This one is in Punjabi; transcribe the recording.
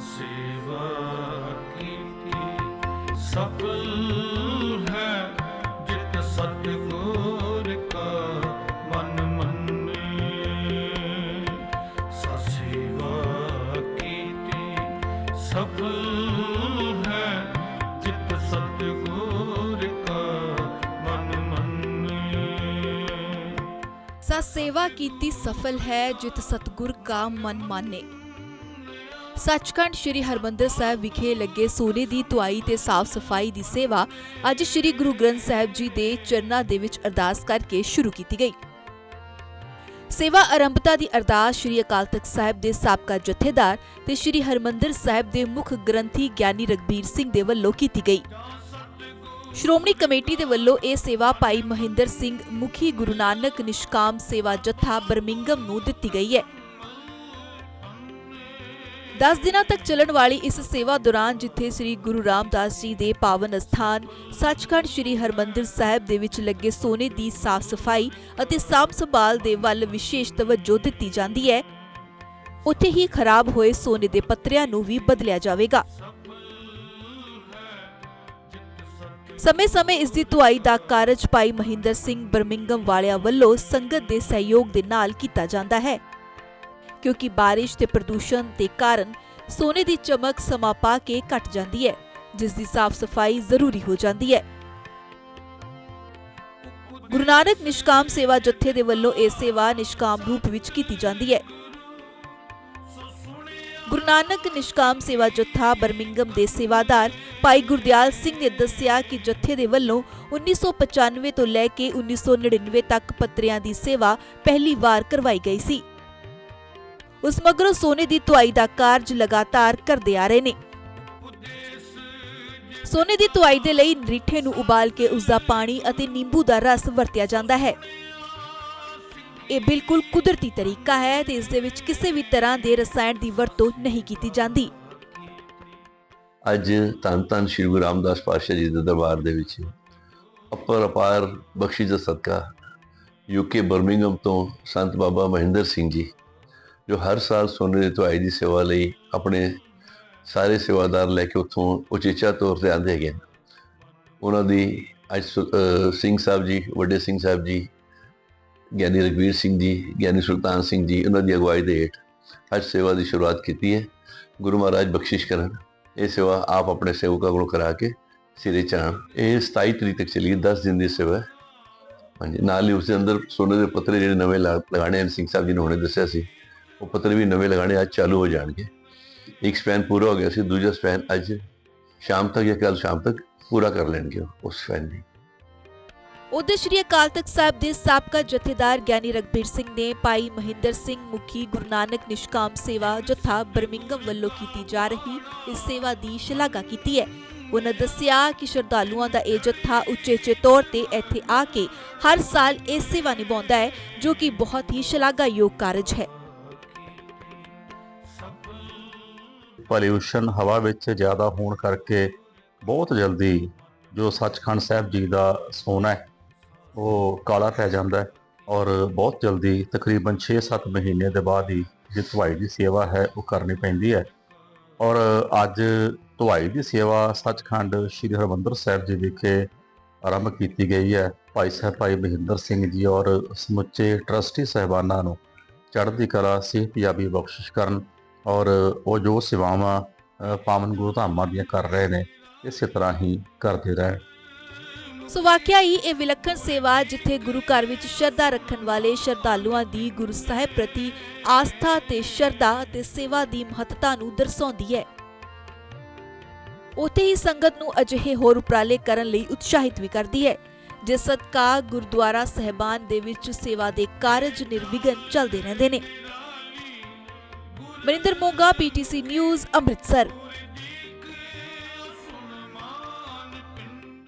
ਸੇਵਾ ਕੀਤੀ। ਸਫਲ ਹੈ ਜਿਤ ਸਤਿਗੁਰ ਕਾ ਮਨ ਮੰਨੇ। ਸੇਵਾ ਕੀਤੀ। ਸਫਲ ਹੈ ਜਿਤ ਸਤਿਗੁਰ ਕਾ ਮਨ ਮੰਨੇ। ਸੇਵਾ ਕੀਤੀ ਸਫਲ ਹੈ ਜਿਤ ਸਤਗੁਰ ਕਾ ਮਨ ਮਾਨੇ। ਸੱਚਖੰਡ ਸ੍ਰੀ ਹਰਮੰਦਰ ਸਾਹਿਬ ਵਿਖੇ ਲੱਗੇ ਸੋਨੇ ਦੀ ਧੁਆਈ ਤੇ ਸਾਫ਼ ਸਫ਼ਾਈ ਦੀ ਸੇਵਾ ਅੱਜ ਸ੍ਰੀ ਗੁਰੂ ਗ੍ਰੰਥ ਸਾਹਿਬ ਜੀ ਦੇ ਚਰਨਾਂ ਦੇ ਵਿੱਚ ਅਰਦਾਸ ਕਰਕੇ ਸ਼ੁਰੂ ਕੀਤੀ ਗਈ। ਸੇਵਾ ਆਰੰਭਤਾ ਦੀ ਅਰਦਾਸ ਸ੍ਰੀ ਅਕਾਲ ਤਖਤ ਸਾਹਿਬ ਦੇ ਸਾਬਕਾ ਜਥੇਦਾਰ ਤੇ ਸ੍ਰੀ ਹਰਮੰਦਰ ਸਾਹਿਬ ਦੇ ਮੁੱਖ ਗ੍ਰੰਥੀ ਗਿਆਨੀ ਰਗਬੀਰ ਸਿੰਘ ਦੇ ਵੱਲੋਂ ਕੀਤੀ ਗਈ। ਸ਼੍ਰੋਮਣੀ ਕਮੇਟੀ ਦੇ ਵੱਲੋਂ ਇਹ ਸੇਵਾ ਭਾਈ ਮਹਿੰਦਰ ਸਿੰਘ ਮੁਖੀ ਗੁਰੂ ਨਾਨਕ ਨਿਸ਼ਕਾਮ ਸੇਵਾ ਜਥਾ ਬਰਮਿੰਗਮ ਨੂੰ ਦਿੱਤੀ ਗਈ ਹੈ। 10 ਦਿਨਾਂ ਤੱਕ ਚੱਲਣ ਵਾਲੀ ਇਸ ਸੇਵਾ ਦੌਰਾਨ ਜਿੱਥੇ ਸ੍ਰੀ ਗੁਰੂ ਰਾਮਦਾਸ ਜੀ ਦੇ ਪਾਵਨ ਅਸਥਾਨ, ਸੱਚਖੰਡ ਸ੍ਰੀ ਹਰਮੰਦਰ ਸਾਹਿਬ ਦੇ ਵਿੱਚ ਲੱਗੇ ਸੋਨੇ ਦੀ ਸਾਫ਼ ਸਫ਼ਾਈ ਅਤੇ ਸਾਂਭ ਸੰਭਾਲ ਦੇ ਵੱਲ ਵਿਸ਼ੇਸ਼ ਤਵੱਜੋ ਦਿੱਤੀ ਜਾਂਦੀ ਹੈ, ਉੱਥੇ ਹੀ ਖਰਾਬ ਹੋਏ ਸੋਨੇ ਦੇ ਪੱਤਰਿਆਂ ਨੂੰ ਵੀ ਬਦਲਿਆ ਜਾਵੇਗਾ। ਸਮੇਂ-ਸਮੇਂ ਇਸ ਦੀ ਧੁਆਈ ਦਾ ਕਾਰਜ ਭਾਈ ਮਹਿੰਦਰ ਸਿੰਘ ਬਰਮਿੰਗਮ ਵਾਲਿਆਂ ਵੱਲੋਂ ਸੰਗਤ ਦੇ ਸਹਿਯੋਗ ਦੇ ਨਾਲ ਕੀਤਾ ਜਾਂਦਾ ਹੈ। ਕਿਉਂਕਿ ਬਾਰਿਸ਼ ਤੇ ਪ੍ਰਦੂਸ਼ਣ ਦੇ ਕਾਰਨ ਸੋਨੇ ਦੀ ਚਮਕ ਸਮਾਂ ਪਾ ਕੇ ਘਟ ਜਾਂਦੀ ਹੈ, ਜਿਸ ਦੀ ਸਾਫ਼ ਸਫ਼ਾਈ ਜ਼ਰੂਰੀ ਹੋ ਜਾਂਦੀ ਹੈ। ਗੁਰੂ ਨਾਨਕ ਨਿਸ਼ਕਾਮ ਸੇਵਾ ਜਥੇ ਦੇ ਵੱਲੋਂ ਇਹ ਸੇਵਾ ਨਿਸ਼ਕਾਮ ਰੂਪ ਵਿੱਚ ਕੀਤੀ ਜਾਂਦੀ ਹੈ। ਗੁਰੂ ਨਾਨਕ ਨਿਸ਼ਕਾਮ ਸੇਵਾ ਜਥਾ ਬਰਮਿੰਗਮ ਦੇ ਸੇਵਾਦਾਰ ਭਾਈ ਗੁਰਦਿਆਲ ਸਿੰਘ ਨੇ ਦੱਸਿਆ ਕਿ ਜਥੇ ਦੇ ਵੱਲੋਂ 1995 ਤੋਂ ਲੈ ਕੇ 1999 ਤੱਕ ਪੱਤਰਿਆਂ ਦੀ ਸੇਵਾ ਪਹਿਲੀ ਵਾਰ ਕਰਵਾਈ ਗਈ ਸੀ। ਉਸ ਮਗਰੋਂ ਸੋਨੇ ਦੀ ਧੁਆਈ ਦਾ ਕਾਰਜ ਲਗਾਤਾਰ ਕਰਦੇ ਆ ਰਹੇ ਨੇ। ਸੋਨੇ ਦੀ ਧੁਆਈ ਦੇ ਲਈ ਰੀਠੇ ਨੂੰ ਉਬਾਲ ਕੇ ਉਸ ਦਾ ਪਾਣੀ ਅਤੇ ਨਿੰਬੂ ਦਾ ਰਸ ਵਰਤਿਆ ਜਾਂਦਾ ਹੈ। ਇਹ ਬਿਲਕੁਲ ਕੁਦਰਤੀ ਤਰੀਕਾ ਹੈ ਤੇ ਇਸ ਦੇ ਵਿੱਚ ਕਿਸੇ ਵੀ ਤਰ੍ਹਾਂ ਦੇ ਰਸਾਇਣ ਦੀ ਵਰਤੋਂ ਨਹੀਂ ਕੀਤੀ ਜਾਂਦੀ। ਅੱਜ ਧੰਨ ਧੰਨ ਸ਼੍ਰੀ ਗੁਰੂ ਰਾਮਦਾਸ ਪਾਤਸ਼ਾਹ ਜੀ ਦੇ ਦਰਬਾਰ ਦੇ ਵਿੱਚ ਅਪਰ ਅਪਾਰ ਬਖਸ਼ਿਸ਼ ਦਾ ਸਦਕਾ ਯੂਕੇ ਬਰਮਿੰਗਮ ਤੋਂ ਸੰਤ ਬਾਬਾ ਮਹਿੰਦਰ ਸਿੰਘ ਜੀ ਜੋ ਹਰ ਸਾਲ ਸੋਨੇ ਦੀ ਧੁਆਈ ਦੀ ਸੇਵਾ ਲਈ ਆਪਣੇ ਸਾਰੇ ਸੇਵਾਦਾਰ ਲੈ ਕੇ ਉੱਥੋਂ ਉਚੇਚਾ ਤੌਰ ਤੇ ਆਉਂਦੇ ਹੈਗੇ ਨੇ। ਉਹਨਾਂ ਦੀ ਅੱਜ ਸੁ- ਸਿੰਘ ਸਾਹਿਬ ਜੀ, ਵੱਡੇ ਸਿੰਘ ਸਾਹਿਬ ਜੀ, ਗਿਆਨੀ ਰਗਵੀਰ ਸਿੰਘ ਜੀ, ਗਿਆਨੀ ਸੁਲਤਾਨ ਸਿੰਘ ਜੀ, ਉਹਨਾਂ ਦੀ ਅਗਵਾਈ ਦੇ ਹੇਠ ਅੱਜ ਸੇਵਾ ਦੀ ਸ਼ੁਰੂਆਤ ਕੀਤੀ ਹੈ। ਗੁਰੂ ਮਹਾਰਾਜ ਬਖਸ਼ਿਸ਼ ਕਰਨ। ਇਹ ਸੇਵਾ ਆਪ ਆਪਣੇ ਸੇਵਕਾਂ ਕੋਲੋਂ ਕਰਾ ਕੇ ਸਿਰੇ ਚਾਣ ਇਹ 27 ਤਰੀਕ ਤੱਕ ਚੱਲੀ 10 ਦਿਨ ਦੀ ਸੇਵਾ ਹੈ। ਹਾਂਜੀ, ਨਾਲ ਹੀ ਉਸ ਦੇ ਅੰਦਰ ਸੋਨੇ ਦੇ ਪੱਤਰੇ ਜਿਹੜੇ ਨਵੇਂ ਲਾ- ਲਗਾਣੇ ਹਨ, ਸਿੰਘ ਸਾਹਿਬ ਜੀ ਨੇ ਹੁਣੇ ਦੱਸਿਆ ਸੀ। ਉਹ ਪੱਤਰੇ ਵੀ ਨਵੇਂ ਲਗਾਣੇ ਅੱਜ ਚਾਲੂ ਹੋ ਜਾਣਗੇ। ਇੱਕ ਸਪੈਨ ਪੂਰਾ ਹੋ ਗਿਆ ਸੀ, ਦੂਜਾ ਸਪੈਨ ਅੱਜ ਸ਼ਾਮ ਤੱਕ ਜਾਂ ਕੱਲ ਸ਼ਾਮ ਤੱਕ ਪੂਰਾ ਕਰ ਲੈਣਗੇ ਉਸ ਸਪੈਨ ਦੀ। ਉਧਰ ਸ਼੍ਰੀ ਅਕਾਲ ਤਖਤ ਸਾਹਿਬ ਦੇ ਸਾਬਕਾ ਜਥੇਦਾਰ ਗਿਆਨੀ ਰਗਬੀਰ ਸਿੰਘ ਨੇ ਭਾਈ ਮਹਿੰਦਰ ਸਿੰਘ ਮੁਖੀ ਗੁਰੂ ਨਾਨਕ ਨਿਸ਼ਕਾਮ ਸੇਵਾ ਜਥਾ ਬਰਮਿੰਗਮ ਵੱਲੋਂ ਕੀਤੀ ਜਾ ਰਹੀ ਇਸ ਸੇਵਾ ਦੀ ਸ਼ਲਾਘਾ ਕੀਤੀ ਹੈ। ਉਹਨਾਂ ਦੱਸਿਆ ਕਿ ਸ਼ਰਧਾਲੂਆਂ ਦਾ ਇਹ ਜਥਾ ਉਚੇਚੇ ਤੌਰ ਤੇ ਇੱਥੇ ਆ ਕੇ ਹਰ ਸਾਲ ਇਹ ਸੇਵਾ ਨਿਭਾਉਂਦਾ ਹੈ, ਜੋ ਕਿ ਬਹੁਤ ਹੀ ਸ਼ਲਾਘਾਯੋਗ ਕਾਰਜ ਹੈ। ਪੋਲਿਊਸ਼ਨ ਹਵਾ ਵਿੱਚ ਜ਼ਿਆਦਾ ਹੋਣ ਕਰਕੇ ਬਹੁਤ ਜਲਦੀ ਜੋ ਸੱਚਖੰਡ ਸਾਹਿਬ ਜੀ ਦਾ ਸੋਨਾ ਹੈ, ਉਹ ਕਾਲਾ ਪੈ ਜਾਂਦਾ ਹੈ ਔਰ ਬਹੁਤ ਜਲਦੀ ਤਕਰੀਬਨ 6-7 ਮਹੀਨੇ ਦੇ ਬਾਅਦ ਹੀ ਜੇ ਧੁਆਈ ਦੀ ਸੇਵਾ ਹੈ, ਉਹ ਕਰਨੀ ਪੈਂਦੀ ਹੈ। ਔਰ ਅੱਜ ਧੁਆਈ ਦੀ ਸੇਵਾ ਸੱਚਖੰਡ ਸ੍ਰੀ ਹਰਿਮੰਦਰ ਸਾਹਿਬ ਜੀ ਵਿਖੇ ਆਰੰਭ ਕੀਤੀ ਗਈ ਹੈ। ਭਾਈ ਸਾਹਿਬ ਭਾਈ ਮਹਿੰਦਰ ਸਿੰਘ ਜੀ ਔਰ ਸਮੁੱਚੇ ਟਰਸਟੀ ਸਹਿਬਾਨਾਂ ਨੂੰ ਚੜ੍ਹਦੀ ਕਲਾ, ਸਿਹਤ ਸਿਹਤਯਾਬੀ ਬਖਸ਼ਿਸ਼ ਕਰਨ ਔਰ ਉਹ ਜੋ ਸੇਵਾਵਾਂ ਪਾਵਨ ਗੁਰੂ ਧਾਮਾਂ ਦੀਆਂ ਕਰ ਰਹੇ ਨੇ, ਇਸੇ ਤਰ੍ਹਾਂ ਹੀ ਕਰਦੇ ਰਹਿਣ। ਸੋ ਵਾਕਿਆ ਹੀ ਇਹ ਵਿਲੱਖਣ ਸੇਵਾ ਜਿੱਥੇ ਗੁਰੂ ਘਰ ਵਿੱਚ ਸ਼ਰਧਾ ਰੱਖਣ ਵਾਲੇ ਸ਼ਰਧਾਲੂਆਂ ਦੀ ਗੁਰੂ ਸਾਹਿਬ ਪ੍ਰਤੀ ਆਸਥਾ ਤੇ ਸ਼ਰਧਾ ਅਤੇ ਸੇਵਾ ਦੀ ਮਹੱਤਤਾ ਨੂੰ ਦਰਸਾਉਂਦੀ ਹੈ। ਉੱਥੇ ਹੀ ਸੰਗਤ ਨੂੰ ਅਜਿਹੇ ਹੋਰ ਉਪਰਾਲੇ ਕਰਨ ਲਈ ਉਤਸ਼ਾਹਿਤ ਵੀ ਕਰਦੀ ਹੈ, ਜਿਸ ਸਦਕਾ ਗੁਰਦੁਆਰਾ ਸਹਿਬਾਨ ਦੇ ਵਿੱਚ ਸੇਵਾ ਦੇ ਕਾਰਜ ਨਿਰਵਿਘਨ ਚੱਲਦੇ ਰਹਿੰਦੇ ਨੇ। Maninder Moga PTC news Amritsar.